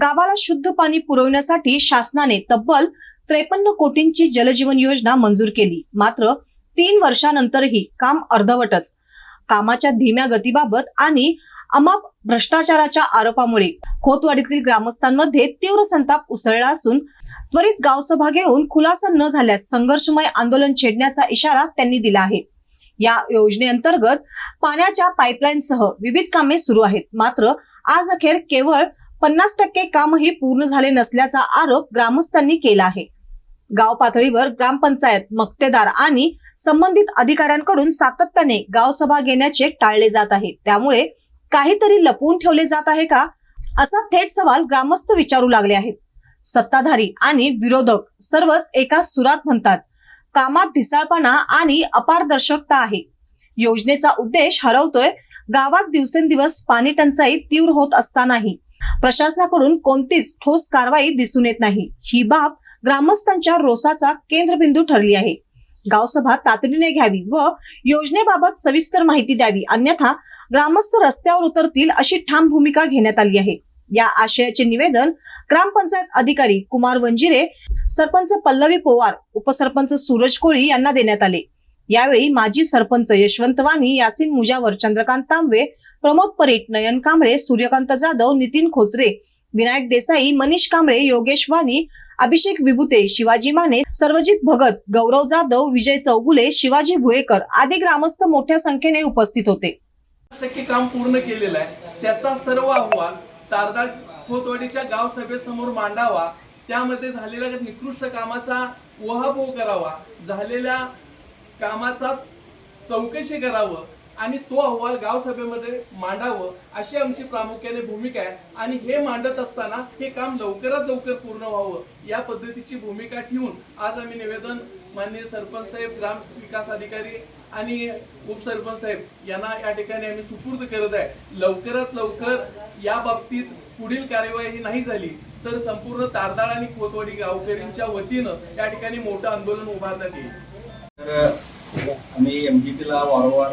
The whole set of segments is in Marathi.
गावाला शुद्ध पाणी पुरवण्यासाठी शासनाने तब्बल त्रेपन्न कोटींची जलजीवन योजना मंजूर केली. मात्र तीन वर्षानंतरही काम अर्धवटच. कामाच्या धीम्या गतीबाबत आणि अमाप भ्रष्टाचाराच्या आरोपामुळे खोतवाडीतील ग्रामस्थांमध्ये तीव्र संताप उसळला असून त्वरित गावसभा घेऊन खुलासा न झाल्यास संघर्षमय आंदोलन छेडण्याचा इशारा त्यांनी दिला आहे. या योजनेअंतर्गत पाण्याच्या पाईपलाईनसह विविध कामे सुरू आहेत. मात्र आज अखेर केवळ पन्नास टक्के कामही पूर्ण झाले नसल्याचा आरोप ग्रामस्थांनी केला आहे. गाव पातळीवर ग्रामपंचायत मक्तेदार आणि संबंधित अधिकाऱ्यांकडून सातत्याने गावसभा घेण्याचे टाळले जात आहे. त्यामुळे काहीतरी लपवून ठेवले जात आहे का? असा थेट सवाल ग्रामस्थ विचारू लागले आहेत. सत्ताधारी आणि विरोधक सर्वच एका सुरात म्हणतात कामात ढिसाळपणा आणि अपारदर्शकता आहे. योजनेचा उद्देश हरवतोय. गावात दिवसेंदिवस पाणी टंचाई तीव्र होत असतानाही प्रशासनाकडून कोणतीच ठोस कारवाई दिसून येत नाही. ही बाब ग्रामस्थांच्या रोसाचा केंद्रबिंदू ठरली आहे. गावसभा तातडीने घ्यावी व योजनेबाबत सविस्तर माहिती द्यावी अन्यथा ग्रामस्थ रस्त्यावर उतरतील अशी ठाम भूमिका घेण्यात आली आहे. या आशयाचे निवेदन ग्रामपंचायत अधिकारी कुमार वंजिरे सरपंच पल्लवी पोवार उपसरपंच सूरज कोळी यांना देण्यात आले. यावेळी माजी सरपंच यशवंत वाणी यासिन मुजावर चंद्रकांत तांबे प्रमोद परीट नयन कांबळे सूर्यकांत जाधव नितीन खोचरे विनायक देसाई मनीष कांबळे योगेश वाणी अभिषेक विभूते शिवाजी माने सर्वजित भगत गौरव जाधव विजय चौगुले शिवाजी भुयेकर आदी ग्रामस्थ मोठ्या संख्येने उपस्थित होते. टक्के काम पूर्ण केलेलं आहे. त्याचा सर्व अहवाल तारदा खोतवाडीच्या गाव सभेसमोर मांडावा. त्यामध्ये झालेल्या निकृष्ट कामाचा उहापोह करावा. झालेल्या कामाचा चौकशी करावं. आणि तो अहवाल गावसभेमध्ये मांडावं अशी आमची प्रामुख्याने भूमिका आहे. आणि हे मांडत असताना हे काम लवकरात लवकर पूर्ण व्हावं या पद्धतीची भूमिका ठेवून आज आम्ही निवेदन माननीय सरपंच साहेब ग्राम विकास अधिकारी आणि उपसरपंच साहेब यांना या ठिकाणी आम्ही सुपूर्द करत आहे. लवकरात लवकर या बाबतीत पुढील कार्यवाही नाही झाली तर संपूर्ण तारदाळ आणि कोतवाडी गावकरींच्या वतीनं या ठिकाणी मोठं आंदोलन उभारण्यात येईल. आम्ही एम जी पीला वारंवार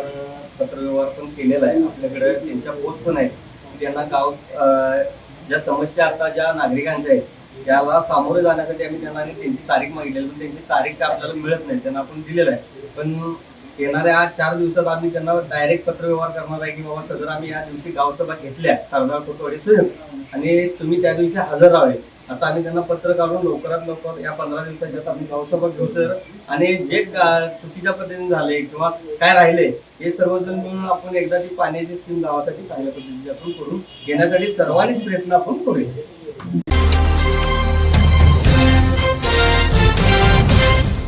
पत्रव्यवहार पण केलेला आहे. आपल्याकडे त्यांच्या पोस्ट पण आहेत. त्यांना गाव ज्या समस्या आता ज्या नागरिकांच्या आहेत त्याला सामोरे जाण्यासाठी आम्ही त्यांना आणि त्यांची तारीख मागितलेली. पण त्यांची तारीख काय आपल्याला मिळत नाही. त्यांना आपण दिलेलं आहे. पण येणाऱ्या चार दिवसात आम्ही त्यांना डायरेक्ट पत्रव्यवहार करणार आहे की बाबा सदर आम्ही या दिवशी गावसभा घेतल्या तारदाळ कोटवाडी सर आणि तुम्ही त्या दिवशी हजर राहावे. असं आम्ही त्यांना पत्र काढून लवकरात लवकर या पंधरा दिवसाच्या आम्ही गावसभा घेऊ सर. आणि जे चुकीच्या पद्धतीने झाले किंवा काय राहिले हे सर्वजण मिळून आपण एकदा ती पाण्याची स्कीम गावासाठी चांगल्या पद्धतीने आपण करून घेण्यासाठी सर्वांनीच प्रयत्न आपण करूया.